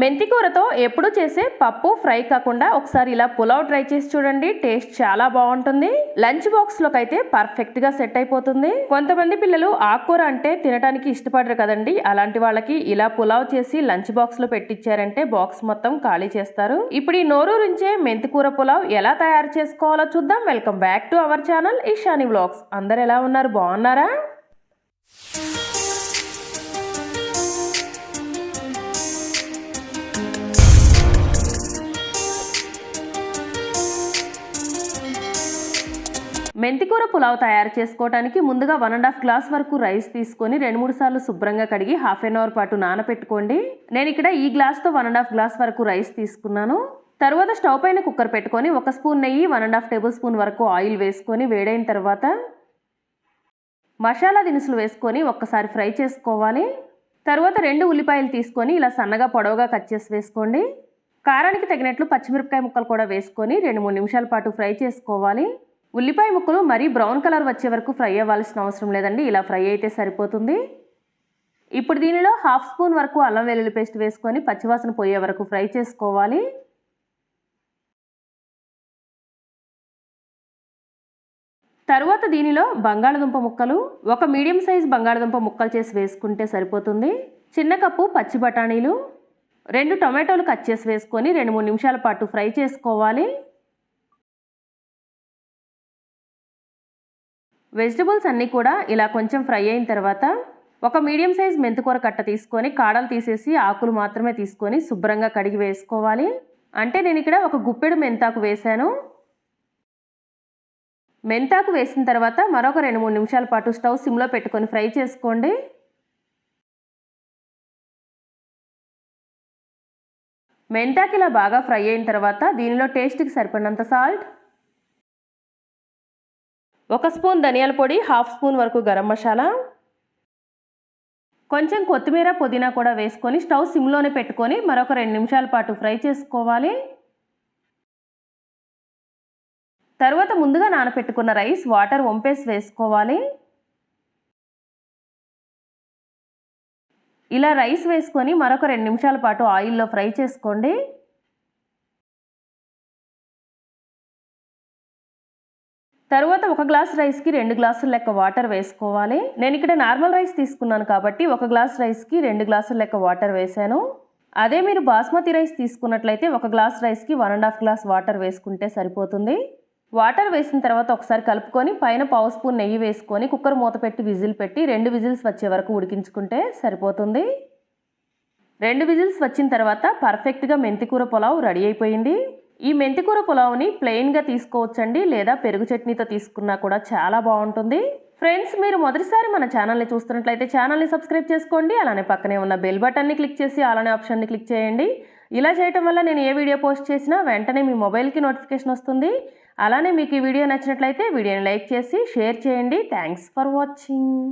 మెంతికూరతో ఎప్పుడు చేసే పప్పు ఫ్రై కాకుండా ఒకసారి ఇలా పులావ్ ట్రై చేసి చూడండి. టేస్ట్ చాలా బాగుంటుంది. లంచ్ బాక్స్లోకి అయితే పర్ఫెక్ట్గా సెట్ అయిపోతుంది. కొంతమంది పిల్లలు ఆకుకూర అంటే తినడానికి ఇష్టపడరు కదండి. అలాంటి వాళ్ళకి ఇలా పులావ్ చేసి లంచ్ బాక్స్లో పెట్టించారంటే బాక్స్ మొత్తం ఖాళీ చేస్తారు. ఇప్పుడు ఈ నోరూరించే మెంతికూర పులావ్ ఎలా తయారు చేసుకోవాలో చూద్దాం. Welcome back to our channel Eshani vlogs. అందరు ఎలా ఉన్నారు? బాగున్నారా? మెంతికూర పులావ్ తయారు చేసుకోవడానికి ముందుగా వన్ అండ్ హాఫ్ గ్లాస్ వరకు రైస్ తీసుకొని రెండు మూడు సార్లు శుభ్రంగా కడిగి హాఫ్ అన్ అవర్ పాటు నానపెట్టుకోండి. నేను ఇక్కడ ఈ గ్లాస్తో వన్ అండ్ హాఫ్ గ్లాస్ వరకు రైస్ తీసుకున్నాను. తర్వాత స్టవ్ పైన కుక్కర్ పెట్టుకొని ఒక స్పూన్ నెయ్యి one and half tablespoon వరకు ఆయిల్ వేసుకొని వేడైన తర్వాత మసాలా దినుసులు వేసుకొని ఒక్కసారి ఫ్రై చేసుకోవాలి. తర్వాత రెండు ఉల్లిపాయలు తీసుకొని ఇలా సన్నగా పొడవుగా కట్ చేసి వేసుకోండి. కారానికి తగినట్లు పచ్చిమిరపకాయ ముక్కలు కూడా వేసుకొని రెండు మూడు నిమిషాల పాటు ఫ్రై చేసుకోవాలి. ఉల్లిపాయ ముక్కలు మరీ బ్రౌన్ కలర్ వచ్చే వరకు ఫ్రై అవ్వాల్సిన అవసరం లేదండి. ఇలా ఫ్రై అయితే సరిపోతుంది. ఇప్పుడు దీనిలో హాఫ్ స్పూన్ వరకు అల్లం వెల్లుల్లి పేస్ట్ వేసుకొని పచ్చివాసన పోయే వరకు ఫ్రై చేసుకోవాలి. తరువాత దీనిలో బంగాళదుంప ముక్కలు ఒక మీడియం సైజ్ బంగాళదుంప ముక్కలు చేసి వేసుకుంటే సరిపోతుంది. చిన్న కప్పు పచ్చి బఠానీలు రెండు టొమాటోలు కట్ చేసి వేసుకొని రెండు మూడు నిమిషాల పాటు ఫ్రై చేసుకోవాలి. వెజిటబుల్స్ అన్నీ కూడా ఇలా కొంచెం ఫ్రై అయిన తర్వాత ఒక మీడియం సైజ్ మెంతికూర కట్ట తీసుకొని కాడలు తీసేసి ఆకులు మాత్రమే తీసుకొని శుభ్రంగా కడిగి వేసుకోవాలి. అంటే నేను ఇక్కడ ఒక గుప్పెడు మెంతాకు వేశాను. మెంతాకు వేసిన తర్వాత మరొక రెండు మూడు నిమిషాల పాటు స్టవ్ సిమ్లో పెట్టుకొని ఫ్రై చేసుకోండి. మెంతాకు ఇలా బాగా ఫ్రై అయిన తర్వాత దీనిలో టేస్ట్కి సరిపడినంత సాల్ట్ ఒక స్పూన్ ధనియాల పొడి హాఫ్ స్పూన్ వరకు గరం మసాలా. కొంచెం కొత్తిమీర పుదీనా కూడా వేసుకొని స్టవ్ సిమ్లోనే పెట్టుకొని మరొక రెండు నిమిషాల పాటు ఫ్రై చేసుకోవాలి. తర్వాత ముందుగా నానపెట్టుకున్న రైస్ వాటర్ వంపేసి వేసుకోవాలి. ఇలా రైస్ వేసుకొని మరొక రెండు నిమిషాల పాటు ఆయిల్లో ఫ్రై చేసుకోండి. తరువాత ఒక గ్లాస్ రైస్కి రెండు గ్లాసుల లెక్క వాటర్ వేసుకోవాలి. నేను ఇక్కడ నార్మల్ రైస్ తీసుకున్నాను కాబట్టి ఒక గ్లాస్ రైస్కి రెండు గ్లాసుల లెక్క వాటర్ వేసాను. అదే మీరు బాస్మతి రైస్ తీసుకున్నట్లయితే ఒక గ్లాస్ రైస్కి one and half glass water వేసుకుంటే సరిపోతుంది. వాటర్ వేసిన తర్వాత ఒకసారి కలుపుకొని పైన పావు స్పూన్ నెయ్యి వేసుకొని కుక్కర్ మూత పెట్టి విజిల్ పెట్టి రెండు విజిల్స్ వచ్చే వరకు ఉడికించుకుంటే సరిపోతుంది. రెండు విజిల్స్ వచ్చిన తర్వాత పర్ఫెక్ట్గా మెంతికూర పులావ్ రెడీ అయిపోయింది. ఈ మెంతికూర పులావ్ని ప్లెయిన్గా తీసుకోవచ్చండి లేదా పెరుగు చట్నీతో తీసుకున్నా కూడా చాలా బాగుంటుంది. ఫ్రెండ్స్ మీరు మొదటిసారి మన ఛానల్ని చూస్తున్నట్లయితే ఛానల్ని సబ్స్క్రైబ్ చేసుకోండి. అలానే పక్కనే ఉన్న బెల్ బటన్ని క్లిక్ చేసి అలానే ఆప్షన్ని క్లిక్ చేయండి. ఇలా చేయటం వల్ల నేను ఏ వీడియో పోస్ట్ చేసినా వెంటనే మీ మొబైల్కి నోటిఫికేషన్ వస్తుంది. అలానే మీకు ఈ వీడియో నచ్చినట్లయితే వీడియోని లైక్ చేసి షేర్ చేయండి. Thanks for watching.